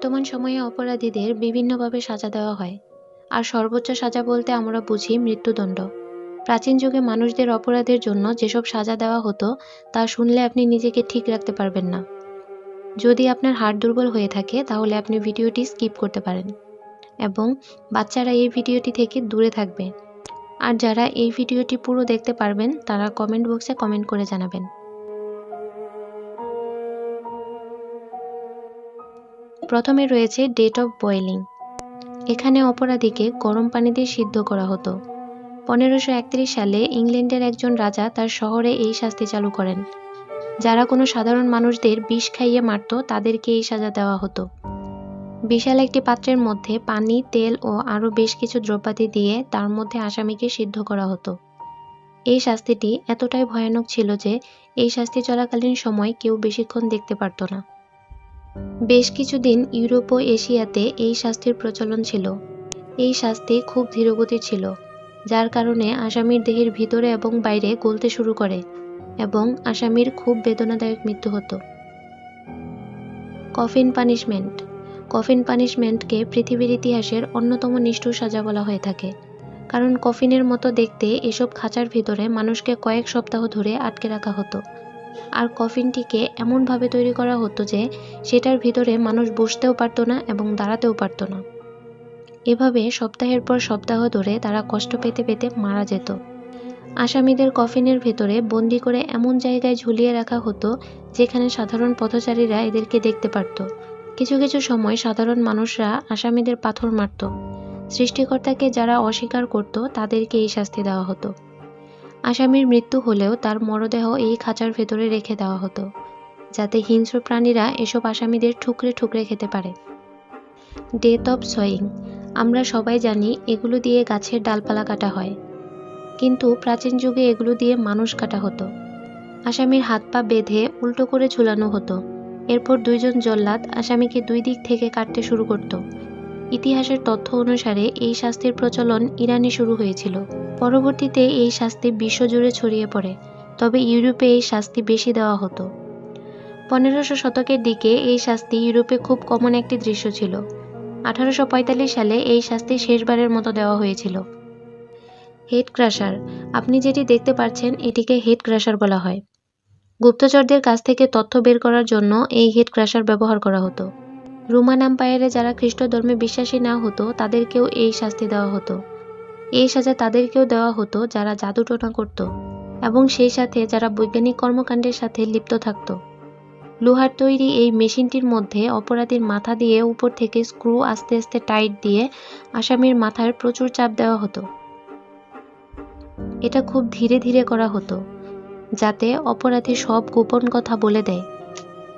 বর্তমান সময়ে অপরাধীদের বিভিন্নভাবে সাজা দেওয়া হয়। আর সর্বোচ্চ সাজা বলতে আমরা বুঝি মৃত্যুদণ্ড। প্রাচীন যুগে মানুষদের অপরাধের জন্য যেসব সাজা দেওয়া হতো, তা শুনলে আপনি নিজেকে ঠিক রাখতে পারবেন না। যদি আপনার হাড় দুর্বল হয়ে থাকে, তাহলে আপনি ভিডিওটি স্কিপ করতে পারেন। এবং বাচ্চারা এই ভিডিওটি থেকে দূরে থাকবে। আর যারা এই ভিডিওটি পুরো দেখতে পারবেন, তারা কমেন্ট বক্সে কমেন্ট করে জানাবেন। প্রথমে রয়েছে ডেট অফ বয়েলিং এখানে অপরাধীকে গরম পানি দিয়ে সিদ্ধ করা হতো। পনেরোশো সালে ইংল্যান্ডের একজন রাজা তার শহরে এই শাস্তি চালু করেন। যারা কোনো সাধারণ মানুষদের বিষ খাইয়ে মারত, তাদেরকে এই সাজা দেওয়া হতো। বিশাল একটি পাত্রের মধ্যে পানি, তেল ও আরও বেশ কিছু দ্রব্যাদি দিয়ে তার মধ্যে আসামিকে সিদ্ধ করা হতো। এই শাস্তিটি এতটাই ভয়ানক ছিল যে, এই শাস্তি চলাকালীন সময় কেউ বেশিক্ষণ দেখতে পারত না। বেশ কিছুদিন ইউরোপ ও এশিয়াতে এই শাস্তির প্রচলন ছিল। এই শাস্তি খুব ধীরগতির ছিল, যার কারণে আসামির দেহের ভিতরে এবং বাইরে গলতে শুরু করে এবং আসামির খুব বেদনাদায়ক মৃত্যু হতো। Coffin punishment. কফিন পানিশমেন্টকে পৃথিবীর ইতিহাসের অন্যতম নিষ্ঠুর সাজা বলা হয়ে থাকে, কারণ কফিনের মতো দেখতে এসব খাঁচার ভিতরে মানুষকে কয়েক সপ্তাহ ধরে আটকে রাখা হতো। আর কফিনটিকে এমনভাবে তৈরি করা হতো যে সেটার ভিতরে মানুষ বসতেও পারতো না এবং দাঁড়াতেও পারতো না। এভাবে সপ্তাহের পর সপ্তাহ ধরে তারা কষ্ট পেতে পেতে মারা যেত। আসামিদের কফিনের ভেতরে বন্দি করে এমন জায়গায় ঝুলিয়ে রাখা হতো যেখানে সাধারণ পথচারীরা এদেরকে দেখতে পারত। কিছু কিছু সময় সাধারণ মানুষরা আসামিদের পাথর মারত। সৃষ্টিকর্তাকে যারা অস্বীকার করত তাদেরকে এই শাস্তি দেওয়া হতো। আসামির মৃত্যু হলেও তার মরদেহ এই খাঁচার ভেতরে রেখে দেওয়া হতো, যাতে হিংস্র প্রাণীরা এসব আসামিদের ঠুকরে ঠুকরে খেতে পারে। ডেথ অফ সয়িং আমরা সবাই জানি এগুলো দিয়ে গাছের ডালপালা কাটা হয়, কিন্তু প্রাচীন যুগে এগুলো দিয়ে মানুষ কাটা হতো। আসামির হাত পা বেঁধে উল্টো করে ঝুলানো হতো। এরপর দুইজন জল্লাদ আসামিকে দুই দিক থেকে কাটতে শুরু করত। ইতিহাসের তথ্য অনুসারে এই শাস্তির প্রচলন ইরানে শুরু হয়েছিল। পরবর্তীতে এই শাস্তি বিশ্বজুড়ে ছড়িয়ে পড়ে, তবে ইউরোপে এই শাস্তি বেশি দেওয়া হতো। পনেরোশো শতকের দিকে এই শাস্তি ইউরোপে খুব কমন একটি দৃশ্য ছিল। আঠারোশো পঁয়তাল্লিশ সালে এই শাস্তি শেষবারের মতো দেওয়া হয়েছিল। হেড ক্রাশার, আপনি যেটি দেখতে পাচ্ছেন এটিকে হেড ক্রাশার বলা হয়। গুপ্তচরদের কাছ থেকে তথ্য বের করার জন্য এই হেড ক্রাশার ব্যবহার করা হতো। রোমান আম্পায়ারে যারা খ্রিস্ট ধর্মে বিশ্বাসী না হতো, তাদেরকেও এই শাস্তি দেওয়া হতো। এই সাজা তাদেরকেও দেওয়া হতো যারা জাদুটোনা করত এবং সেই সাথে যারা বৈজ্ঞানিক কর্মকাণ্ডের সাথে লিপ্ত থাকত। লোহার তৈরি এই মেশিনটির মধ্যে অপরাধীর মাথা দিয়ে উপর থেকে স্ক্রু আস্তে আস্তে টাইট দিয়ে আসামির মাথায় প্রচুর চাপ দেওয়া হতো। এটা খুব ধীরে ধীরে করা হতো, যাতে অপরাধী সব গোপন কথা বলে দেয়।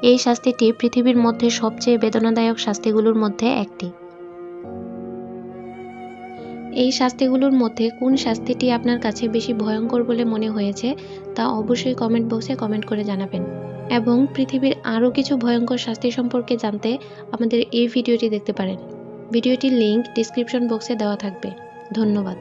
এই শাস্তিটি পৃথিবীর মধ্যে সবচেয়ে বেদনাদায়ক শাস্তিগুলোর মধ্যে একটি। এই শাস্তিগুলোর মধ্যে কোন শাস্তিটি আপনার কাছে বেশি ভয়ঙ্কর বলে মনে হয়েছে, তা অবশ্যই কমেন্ট বক্সে কমেন্ট করে জানাবেন। এবং পৃথিবীর আরও কিছু ভয়ঙ্কর শাস্তি সম্পর্কে জানতে আমাদের এই ভিডিওটি দেখতে পারেন। ভিডিওটির লিঙ্ক ডিসক্রিপশন বক্সে দেওয়া থাকবে। ধন্যবাদ।